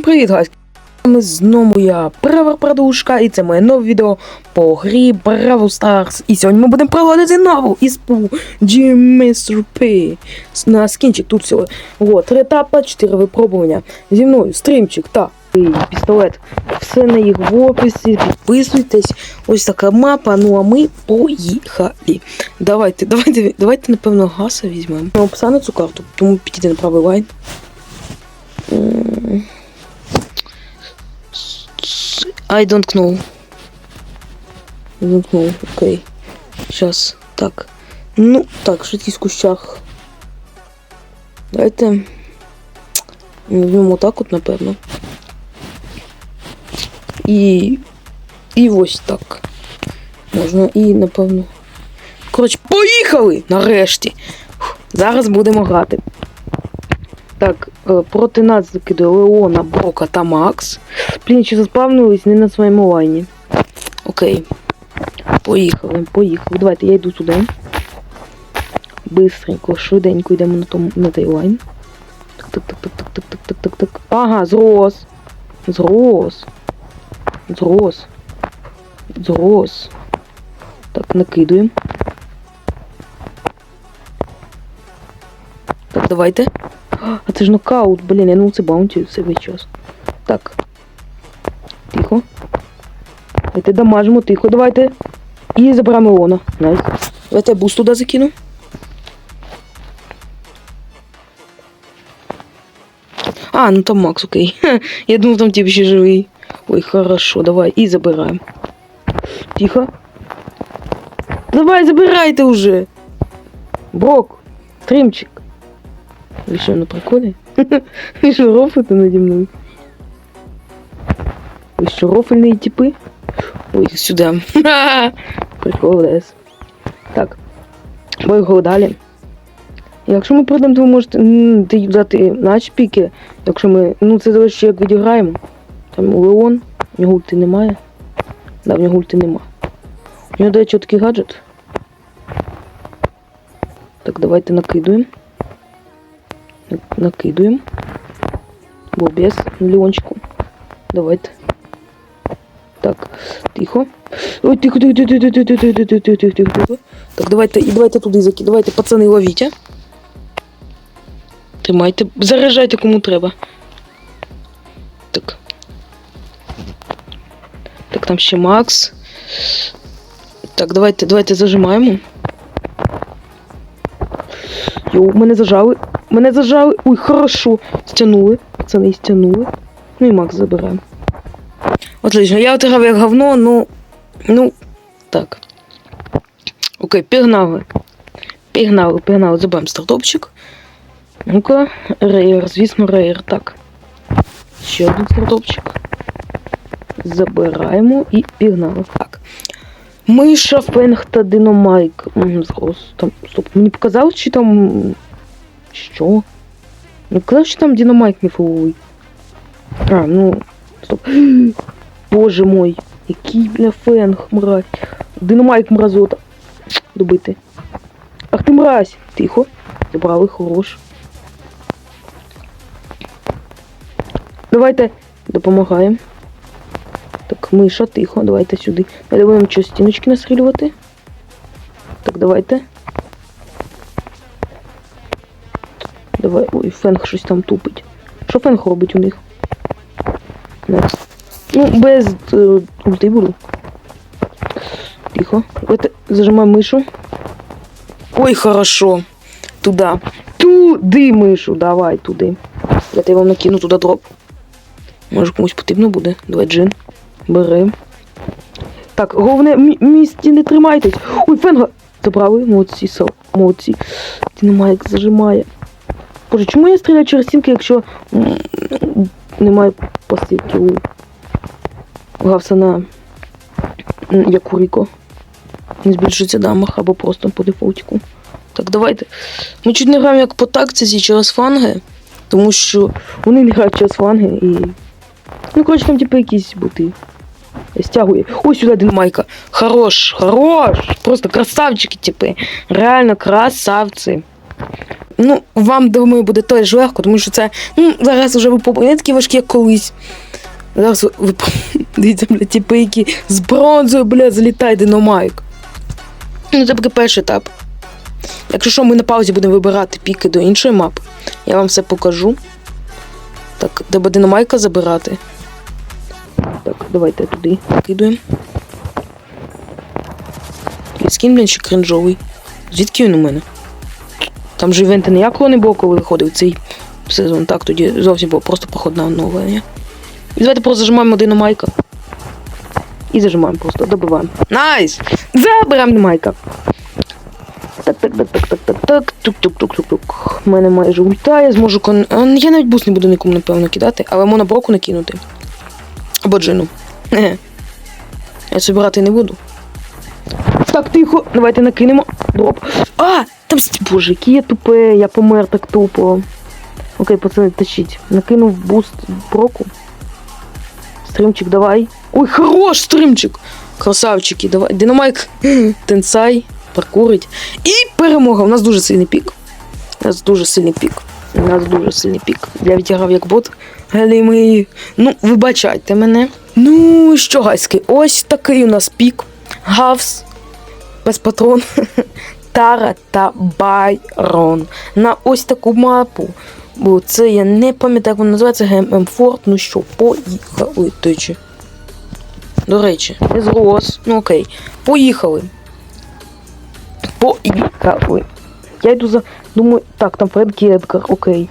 Всім привіт, гайс! Знову я Превер Продушка, і це моє нове відео по грі Бравл Stars. І сьогодні ми будемо проводити нову іспу Mr. P. На скінчик тут всього. Вот, три етапи, чотири випробування. Зі мною стрімчик та пістолет. Все на їх в описі. Підписуйтесь. Ось така мапа. Ну а ми поїхали. Давайте, давайте, давайте, напевно, гаса візьмемо. Описано цю карту, тому підійде на правий лайн. I don't know. I don't know, окей. Сейчас. Так. Ну, так, швидкість в кущах. Давайте. Візьмемо так от, напевно. І. І ось так. Можна і, напевно. Коротше, поїхали! Нарешті! Зараз будемо грати. Так, проти нас закидує Леона, Брока та Макс. Блін, чи заспавнились не на своєму лайні. Окей. Поїхали, поїхали. Давайте я йду туди. Бистренько, швиденько йдемо на тому на той лайн. Так, так, так, так, так, так, так, так, так. Ага, зрос. Зрос. Зрос. Зрос. Так, накидуємо. Так, давайте. А це ж нокаут, блін, я ну це баунті все весь час. Так. Тихо. Давайте дамажимо, тихо, давайте. І заберемо Леона. Найс. Давайте я буст туди закину. А, ну там Макс, окей. Я думав, там тип ще живий. Ой, хорошо, давай. І забираємо. Тихо. Давай, забирайте уже. Брок, стримчик. Ви що, на приколі? Ви що, рофите наді мною? Ви що, рофельні типи? Ой, сюди. Прикол лес. Так. Поїхали далі. Якщо ми пройдемо, то ви можете дати наші піки. Якщо ми. Ну це залежить, як відіграємо. Там Леон, у нього ульти немає. Да, в нього ульти нема. У нього, до речі, такий гаджет. Так, давайте накидуємо. Нак- Накидуємо. Бо без мільйончику. Давайте. Так, тихо. Ой, тихо, тихо, тихо, тихо, тихо, тихо, тихо, тихо, тихо, тихо, тихо. Так, давайте, і давайте туди закидайте. Давайте, пацани, ловіть. Тримайте, заряджайте кому треба. Так. Так, там ще Макс. Так, давайте, давайте зажимаємо. Йоу, мене зажали. Мене зажали. Ой, хорошо. Стянули. Пацани стянули. Ну і Макс забираємо. Отлично, я отиграв як говно, ну. Ну. Так. Окей, пігнали. Пігнали, пігнали. Забираємо стартопчик. Ну-ка, рейер, звісно, рейер. Так. Ще один стартопчик. Забираємо і пігнали. Так. Миша, Фенг та Диномайк. Зрос. Там, стоп, мені показалось, чи там. Що? Ну, казав, що там Диномайк міфовий. А, ну. Стоп. Боже мой. Який, бля, Фенг, мразь. Диномайк мразота. Добити. Ах ти мразь. Тихо. Забрали, хорош. Давайте допомагаємо. Так, миша, тихо, давайте сюди. Далі будемо що, стіночки настрілювати. Так, давайте. Фенг щось там тупить. Що фенг робить у них? Next. Ну, без е, ульти буду. Тихо. Давайте зажимаємо мишу. Ой, хорошо. Туда. Туди мишу, давай туди. Я вам накину туди дроп. Може комусь потрібно буде. Давай джин. Бери. Так, головне, мі- місці не тримайтесь. Ой, фенга! Забрали, молодці, сел. Молодці. Динамайк зажимає. Боже, чому я стріляю через стінки, якщо немає посилки у гавса на м, Якуріко? Не збільшується дамаг або просто по дефолтику. Так, давайте. Ми чуть не граємо як по тактиці через фанги, тому що вони не грають через фанги і. Ну, коротше, там типу якісь бути. Стягує. Ой, сюди один майка. Хорош, хорош. Просто красавчики, типи. Реально красавці. Ну, вам, думаю, буде теж легко, тому що це ну, зараз вже ви не такі важкі, як колись. Зараз ви, дивіться, бля, типи, які з бронзою, бля, залітає динамайк. Ну, це поки перший етап. Якщо що, ми на паузі будемо вибирати піки до іншої мапи, я вам все покажу. Так, треба динамайка забирати. Так, давайте туди кидуємо. Скін, блін, ще кринжовий. Звідки він у мене? Там же івента ніякого не було, коли виходив цей сезон. Так, тоді зовсім було просто проходне оновлення. І давайте просто зажимаємо динамайка. І зажимаємо просто, добиваємо. Найс! Забираємо динамайка. Так, так, так, так, так, так, так. Тук-тук-тук-тук-тук. У мене майже ульта, я зможу кон. Я навіть буст не буду нікому, напевно, кидати, але можна броку накинути. Або джину. Я собі брати не буду. Так, тихо, давайте накинемо. Дроп. А! Там Боже, який я тупе, я помер так тупо. Окей, пацани, тащіть. Накинув буст броку. Стримчик, давай. Ой, хорош стримчик! Красавчики, давай. Динамайк, тенсай, паркурить. І перемога. У нас дуже сильний пік. У нас дуже сильний пік. У нас дуже сильний пік. Я відіграв як бот. Мої. Ну, вибачайте мене. Ну, що гайський, ось такий у нас пік. Гавс. Без патрон. Тара та Байрон. На ось таку мапу. Бо це я не пам'ятаю, як вона називається ГММ Форт. Ну що, поїхали. Тичі. До речі, зрос. Ну окей. Поїхали. Поїхали. Я йду за. Думаю, так, там Френкі Едгар, окей.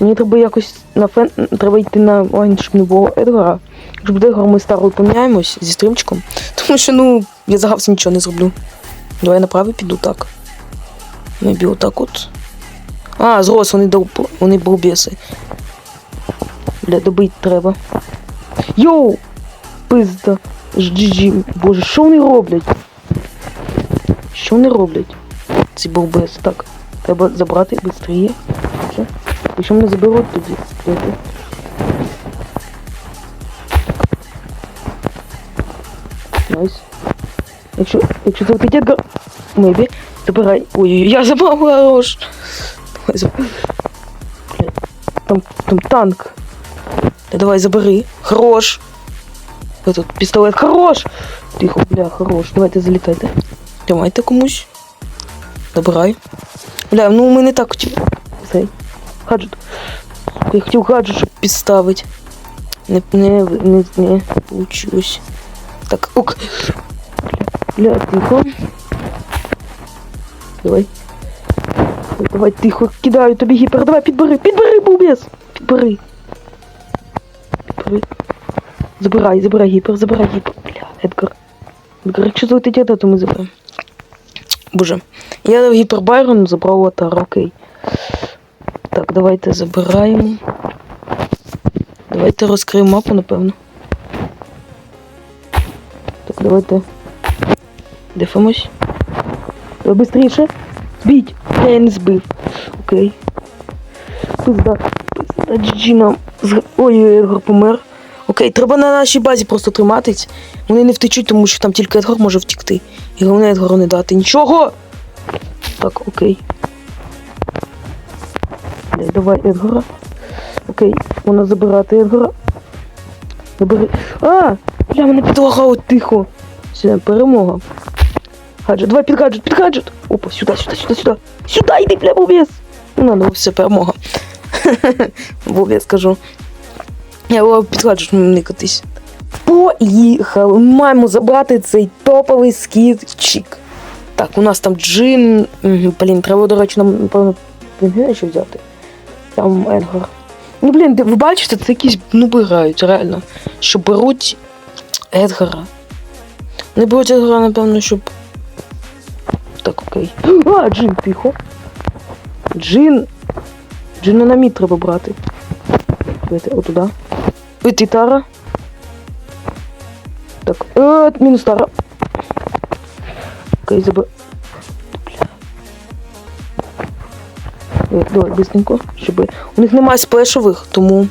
Мені треба якось на фен. Треба йти на лайн, щоб не було Едгара. Буде Едгар, ми старою поміняємось зі стримчиком. Тому що, ну, я загався нічого не зроблю. Давай направо піду так. Мебі отак от. А, зрос, вони дов... вони балбеси. Бля, добить треба. Йоу! Пизда. GG. Боже, що вони роблять? Що вони роблять? Ці балбеси. Так, треба забрати швидше. Якщо мене заберуть тоді. Добре. Найс. Якщо, якщо це Едгар, мейбі, забирай. Ой, я забрав хорош. Давай, Там, там танк. Та давай забери. Хорош. Этот пістолет хорош. Тихо, бля, хорош. Давайте залітайте. Давайте комусь. Забирай. Бля, ну ми не так. Цей. Гаджет. Я хотів гаджет, щоб підставити. Не, не, не, не получилось. Так, ок. Бля, тихо. Давай. Давай, тихо, кидаю тобі гіпер. Давай, підбери, підбери, бубес! Підбери. Підбери. Забирай, забирай гіпер, забирай гіпер. Бля, Едгар. Едгар, якщо злетить Еда, то ми заберемо. Боже. Я дав гіпер Байрон, забрав Атар, окей. Так, давайте забираємо. Давайте розкриємо мапу, напевно. Так, давайте. Дефимось. Давай быстріше. Біть. Я не збив. Окей. Пизда. Пизда. GG нам. Ой, Едгар помер. Окей, треба на нашій базі просто триматись. Вони не втечуть, тому що там тільки Едгар може втікти. І головне Едгару не дати нічого. Так, окей. Бля, давай Едгара. Окей, вона забирати Едгара. Забери. А! Бля, мене підлагало тихо. Все, перемога. Гаджет, давай під гаджет, під гаджет. Опа, сюди, сюди, сюди, сюди. Сюди йди, бля, бобес. Ну, надо, все, перемога. Бобес, скажу. Я під гаджет никатись. Поїхали. Ми маємо забрати цей топовий скітчик. Так, у нас там джин. Блін, треба, до речі, нам, напевно, пінгвіна ще взяти. Там Едгар. Ну, блін, ви бачите, це якісь нуби грають, реально. Що беруть Едгара. Не беруть Едгара, напевно, щоб. Так, окей. А, Джин, тихо. Джин. Джина на мід треба брати. Давайте, отуда. Ви Тара. Так, е, мінус Тара. Окей, заб... Давай, быстренько, щоб... У них немає сплешових, тому...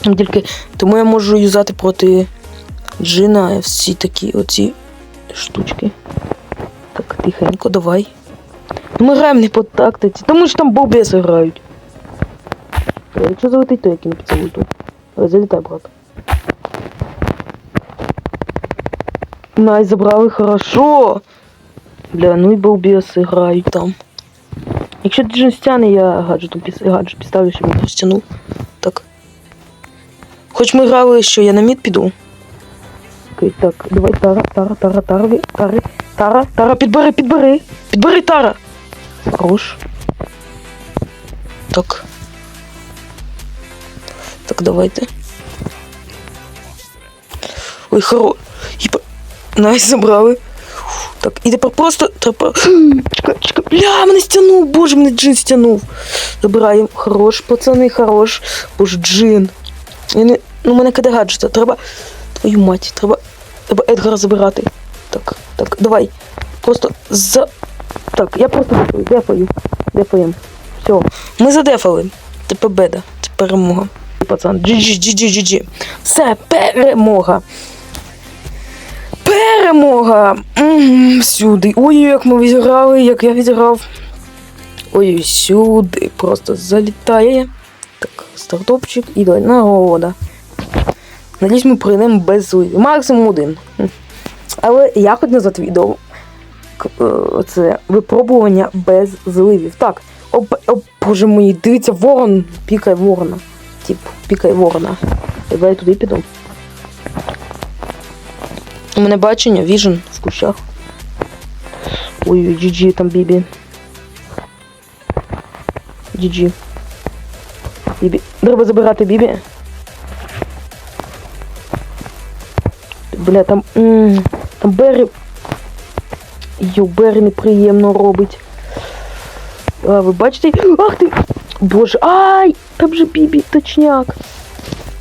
Тільки... Тому я можу юзати проти Джина всі такі оці штучки. Так, тихенько, давай. Ну, Ми граємо не по тактиці, тому що там бобеси грають. Е, Якщо залетить, то я кину поцілуй тут. Залітай, брат. Най, забрали хорошо. Бля, ну і балбеси грають там. Якщо Джин стяне, я гаджетом гаджет підставлю, щоб він стянув. Так. Хоч ми грали, що я на мід піду. Окей, так, давай Тара, Тара, Тара, Тара, Тари, Тара, Тара, підбери, підбери, підбери Тара. Хорош. Так. Так, давайте. Ой, хоро. Найс, забрали. Так, і тепер просто треба. Чекай, чекай. Бля, мене стягнув, боже, мене джин стягнув. Забираємо. Хорош, пацани, хорош. Боже, джин. Я не... Ну, мене киде гаджета. Треба. Твою мать, треба. Треба Едгара забирати. Так, так, давай. Просто за. Так, я просто дефаю, дефаю. Дефаємо. Все. Ми задефали. Це победа. Це перемога. Пацан. GG. Все, перемога. Перемога! М, Сюди. Ой, як ми відіграли, як я відіграв. Ой, сюди. Просто залітає. Так, стартопчик і давай нагода. Надіюсь, ми прийдемо без зливів. Максимум один. Але я хоч назад відео. Це випробування без зливів. Так. Оп, оп, боже мій, дивіться, ворон. Пікає ворона. Тип, пікає ворона. Давай я туди піду. У мене бачення, віжен в кущах. Ой, GG там бібі. GG. Бібі. Треба забирати бібі. Бля, там. м, Там Беррі. Йо, Беррі неприємно робить. А, ви бачите? Ах ти! Боже, ай! Там же Бібі, точняк.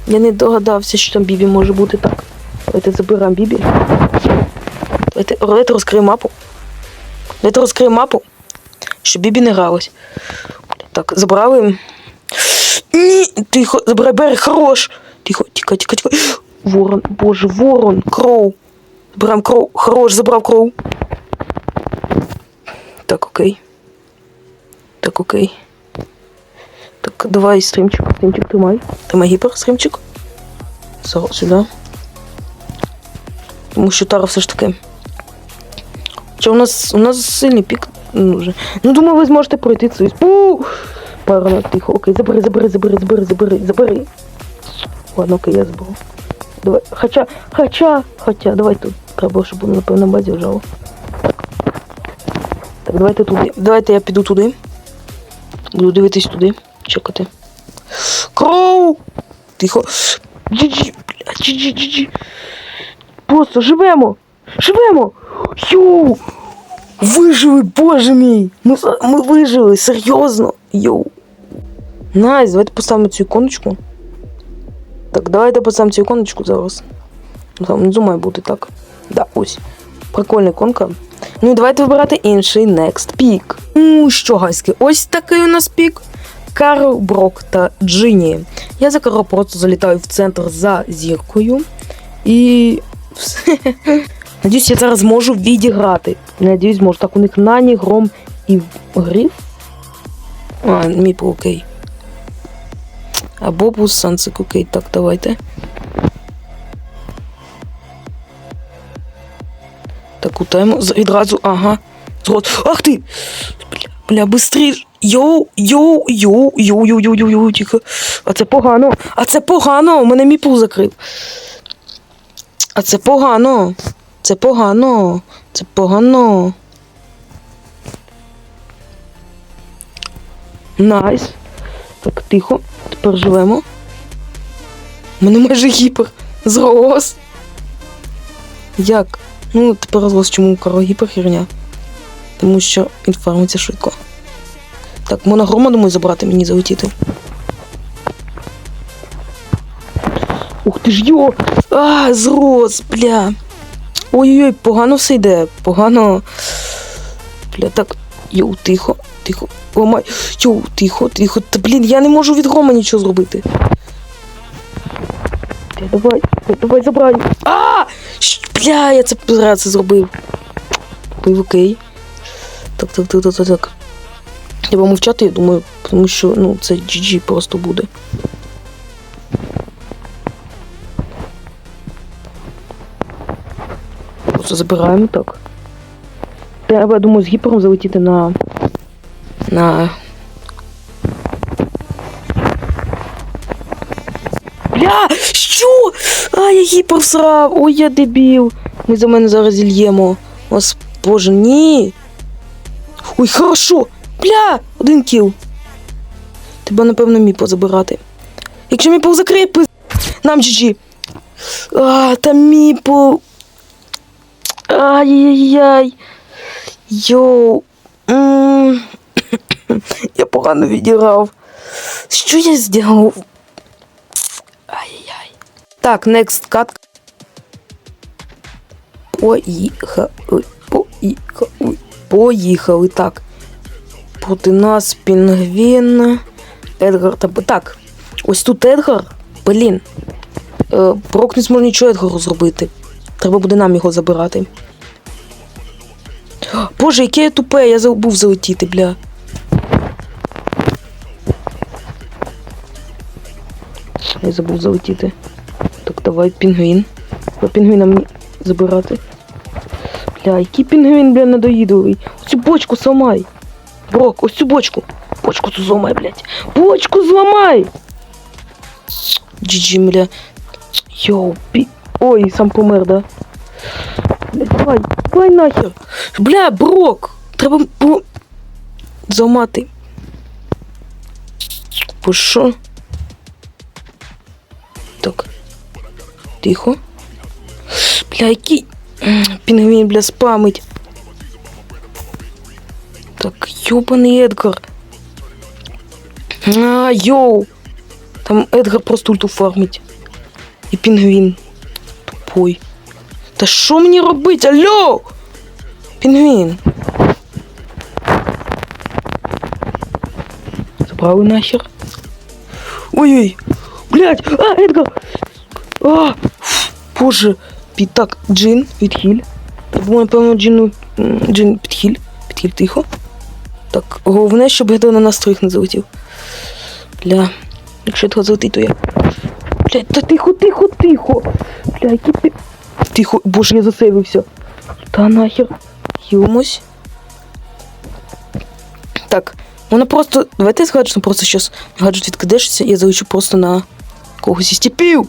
Я не догадався, що там Бібі може бути так. Давайте забираємо Бібі. Давайте, давайте розкриємо мапу. Давайте розкриємо мапу. Щоб Бібі не гралось. Так, забрали. Ні, тихо, забирай берег, хорош. Тихо, тихо, тихо, тихо. Ворон, боже, ворон, кроу. Забираємо кроу. Хорош, забрав кроу. Так, окей. Так, окей. Так, давай, стрімчик, стрімчик, тримай. Тримай гіпер, стрімчик. Сюди. Тому що Тара все ж таки. Хоча у нас у нас сильний пік. Ну, ну думаю, ви зможете пройти цей. Пу! Парно, тихо. Окей, забери, забери, забери, забери, забери, забери. Ладно, окей, я заберу. Давай. Хоча, хоча, хоча, давай тут. Треба, щоб напевно, на базі лежало. Так, давайте туди. Давайте я піду туди. Буду дивитись туди. Чекати. Кроу! Тихо. Джі-джі, джі-джі, джі-джі. Просто живемо! Живемо! Йоу! Вижили, боже мій! Ми, ми вижили, серйозно! Йоу! Найс, давайте поставимо цю іконочку. Так, давайте поставимо цю іконочку зараз. Ну, Там внизу має бути так. Да, ось. Прикольна іконка. Ну і давайте вибирати інший next пік. Ну що, гайськи, ось такий у нас пік. Карл, Брок та Джині. Я за Карл просто залітаю в центр за зіркою. І все. Надіюсь, я зараз зможу відіграти. Надіюсь, зможу. Так, у них Нані, Гром і Гриф. А, Міпл, окей. А Бобус, Сансик, окей. Так, давайте. Так, утаємо. Відразу, ага. Зрот. Ах ти! Бля, быстріш. Йоу, йоу, йоу, йоу, йоу, йоу, йоу, йоу, тихо. А це погано. А це погано. У Мене міпл закрив. А це погано. Це погано. Це погано. Найс. Так, тихо. Тепер живемо. У мене майже гіпер. Зрос. Як? Ну, тепер розлос, чому Карла гіпер херня. Тому що він фармиться швидко. Так, моногрома, думаю, забрати мені залетіти. Ух ти ж йо! А, зрос, бля. Ой-ой-ой, погано все йде. Погано. Бля, так. Йоу, тихо, тихо. Ламай. Йоу, тихо, тихо. Та блін, я не можу від грома нічого зробити. Бля, давай, давай забрай. А! Бля, я це це зробив. Ой, окей. Так, так, так, так, так, так. Треба мовчати, я думаю, тому що ну, це GG просто буде. Просто забираємо так. Треба, я думаю, з гіпером залетіти на. На. Бля! Що? А, я гіпер всрав! Ой, я дебіл! Ми за мене зараз зільємо. Вас, боже, ні! Ой, хорошо! Бля! Один кіл. Тебе, напевно, міпо забирати. Якщо міпо закриє, пиз... Нам GG. А, там міпо. Ай-яй-яй. Йоу. Я погано відіграв. Що я зробив? Ай-яй-яй. Так, next cut. Поїхали. Поїхали. Поїхали. Так. Проти нас пінгвін. Едгар та. Так. Ось тут Едгар. Блін. Е, Брок не нічого Едгару зробити. Треба буде нам його забирати. Боже, яке я тупе, я забув залетіти, бля. Я забув залетіти. Так, давай пінгвін. По пінгвіна мені забирати. Бля, який пінгвін, бля, недоїдовий. Оцю бочку зламай. Брок, ось цю бочку. Бочку цю зламай, блядь. Бочку зламай! Джиджі, бля. Йоу, пі... Ой, сам помер, да? Давай, давай нахер. Бля, Брок! Треба було зламати. Бо? Так. Тихо. Бля, який пінгвін, бля, спамить. Так, ёбаний Едгар. А, йоу. Там Едгар просто ульту фармить. І пінгвін. Тупой. Та що мені робить? Алло! Пінгвін. Забрали нахер. Ой-ой. Блять! А, Едгар! А! Боже. Пі- Так, Джин, відхиль. Тому, напевно, Джину... Джин, підхиль. Підхиль тихо. Так, головне, щоб Едгар на нас троїх не залетів. Бля. Якщо Едгар залетить, то я. Бля, та тихо, тихо, тихо. Бля, які ти. Тихо, боже, я засейвився. Та нахер. Хілимось. Так, вона просто. Давайте я згаджу, просто щас гаджет відкидешся, я залечу просто на когось із тіпів.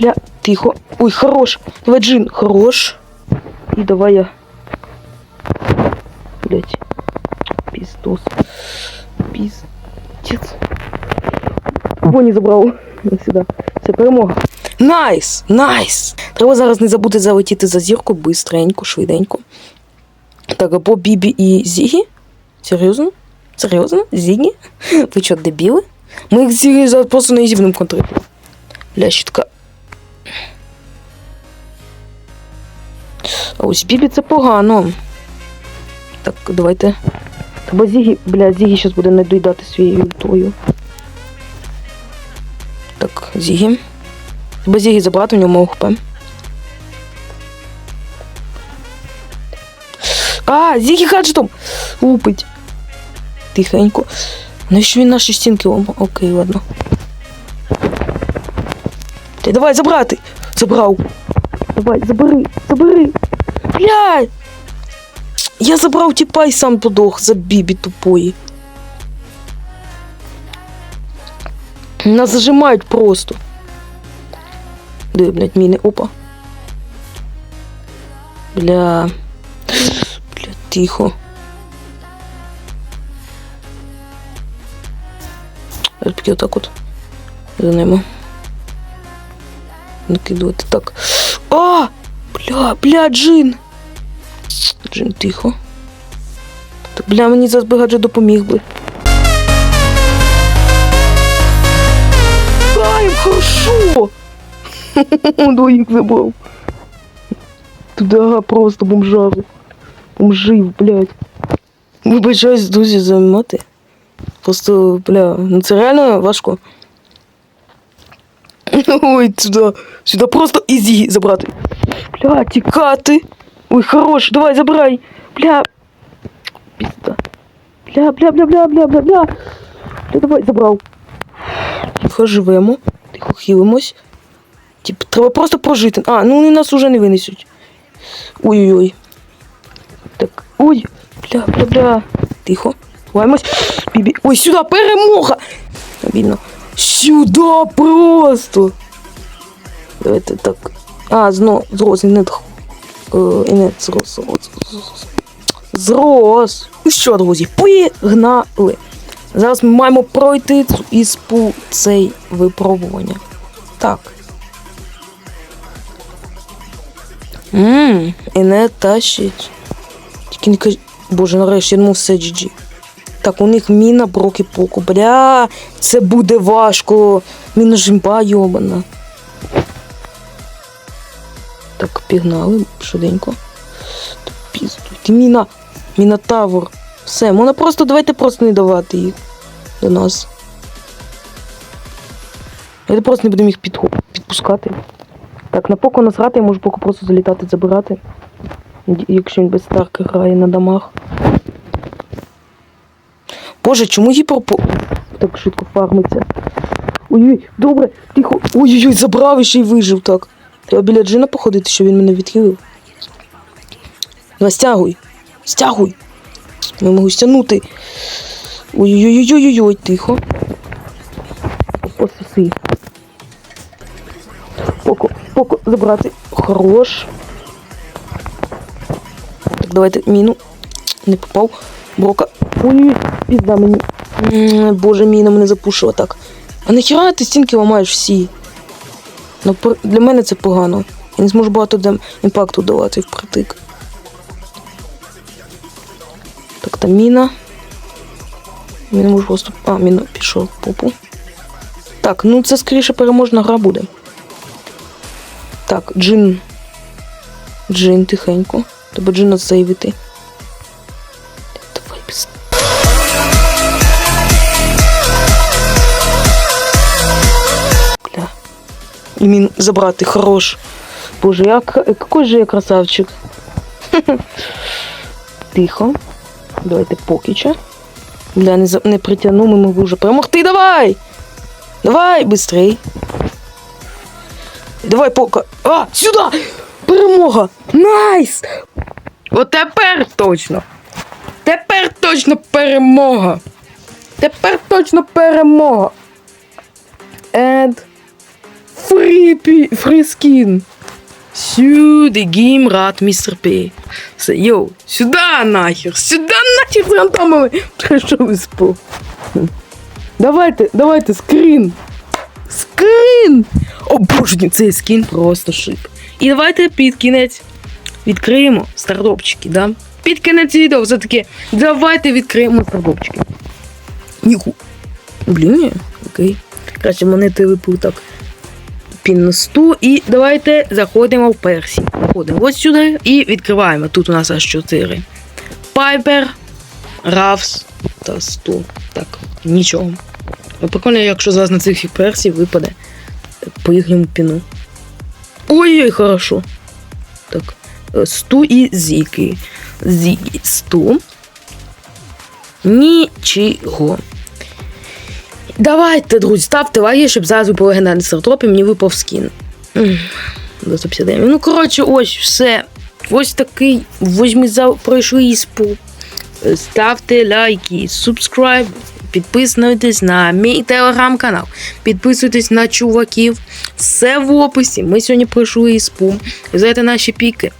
Бля, тихо. Ой, хорош. Давай джин, хорош. І давай я. Блять. Пиздос. Пиздец. Боні забрав. Сюди. Це перемога. Найс! Найс! Треба зараз не забути залетіти за зірку бистренько, швиденько. Так, або Бібі і Зігі. Серйозно? Серйозно? Зігі? Ви що, дебіли? Ми їх Зігі зараз просто на ізі будемо контрити. Бля, щітка. А ось Бібі це погано. Так, давайте. Треба Зігі, бля, Зігі зараз буде не доїдати своєю ультою. Зігі. Треба Зігі забрати, у нього мого хп. А, Зігі гаджетом! Лупить. Тихенько. Навіщо він наші стінки ломав? Окей, ладно. Ти давай забрати! Забрав. Давай, забери, забери. Блядь! Я забрав тіпа і сам подох за бібі тупої. Нас зажимають просто. Де, блядь, міни, опа. Бля. Бля, тихо. Таки отак от. За ними. Накидувати так. А! Бля, бля, джин! Джин, тихо. Бля, мені зараз би гадже допоміг би. Двоїх забрав. Туда просто бомжару. Бомжив, блядь. Вибачаюсь, друзі, займати. Просто, бля, ну це реально важко. Ой, сюди. Сюди просто ізі забрати. Бля, тікати. Ой, хорош, давай, забирай. Бля. Пізда. Бля, бля, бля, бля, бля, бля, бля. Бля, давай, забрав. Тихо живемо. Тихо хилимось. Типу, треба просто прожити. А, ну вони нас уже не винесуть. Ой-ой-ой. Так, ой, бля, бля, бля. Тихо. Ховаємось. Бібі. Ой, сюди, перемога! Обідно. Сюди просто. Давайте так. А, зно, зрос, і не і не зрос, зрос, зрос. Зрос. Ну що, друзі, погнали. Зараз ми маємо пройти іспу цей випробування. Так. Ммм, і не тащить. Тільки не кажіть. Боже, нарешті, я думав, все GG. Так, у них міна броки поку. Бля, це буде важко. Міна жимба йобана. Так, пігнали, швиденько. Піздуйте, міна. Міна Тавр. Все, можна просто давайте просто не давати їх до нас. Давайте просто не будемо їх підпускати. Так, на поку насрати, я можу поки просто залітати, забирати. Якщо він без старки грає на домах. Боже, чому гіперпо... так швидко фармиться? Ой-ой, добре, тихо. Ой-ой-ой, забрав і ще й вижив так. Треба біля Джина походити, щоб він мене відхилив. Давай, стягуй. Стягуй. Я можу стягнути. Ой-ой-ой-ой-ой, тихо. Пососи. Поко, поко, забрати. Хорош. Так, давайте міну. Не попав. Брока. Ой, пізда мені. Боже, міна мене запушила так. А нахіра ти стінки ламаєш всі? Ну, для мене це погано. Я не зможу багато імпакту давати впритик. Так, там міна. Міна може просто. А, міна пішов попу. Так, ну це скоріше переможна гра буде. Так, джин. Джин тихенько. Треба джина сейвити. Давай без. Бля. І мін забрати, хорош. Боже, як, який же я красавчик. Тихо. Давайте покіча. Бля, не, за- не притягну, ми можемо вже перемогти. Давай! Давай, быстрей. Давай, пока. А, сюди! Перемога! Найс! От тепер точно. Тепер точно перемога. Тепер точно перемога. And free, free skin. Сюди, геймрад, містер Пі. Все, йоу, сюди нахер, сюди нахер з рандомами. Прийшов спу. Давайте, давайте, скрін. Скрін! Обожнюю цей скін просто шип. І давайте під кінець відкриємо стартопчики, да? Під кінець відео все-таки давайте відкриємо стартопчики. Ніху. Блін, окей. Краще монети випив так. Пін на 100. І давайте заходимо в персі. Заходимо ось сюди і відкриваємо. Тут у нас аж 4. Пайпер, Равс та 100. Так, нічого. Ну, Прикольно, якщо з вас на цих персій випаде по їхньому піну. Ой-ой, хорошо. Так. е, 100 і зіки. Зігі 100. Нічого. Давайте, друзі, ставте лайки, щоб зараз випав легендарний стартоп і мені випав скін. До 159. Ну, коротше, ось все. Ось такий. Ось ми пройшли іспу. Е, Ставте лайки, субскрайб, підписуйтесь на мій телеграм-канал, підписуйтесь на чуваків. Все в описі. Ми сьогодні пройшли іспу. Взяйте наші піки.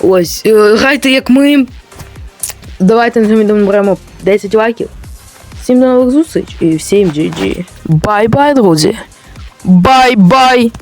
Ось, е, грайте як ми. Давайте наберемо 10 лайків. Всім до нових зустріч і всім GG. Бай-бай, друзі. Бай-бай!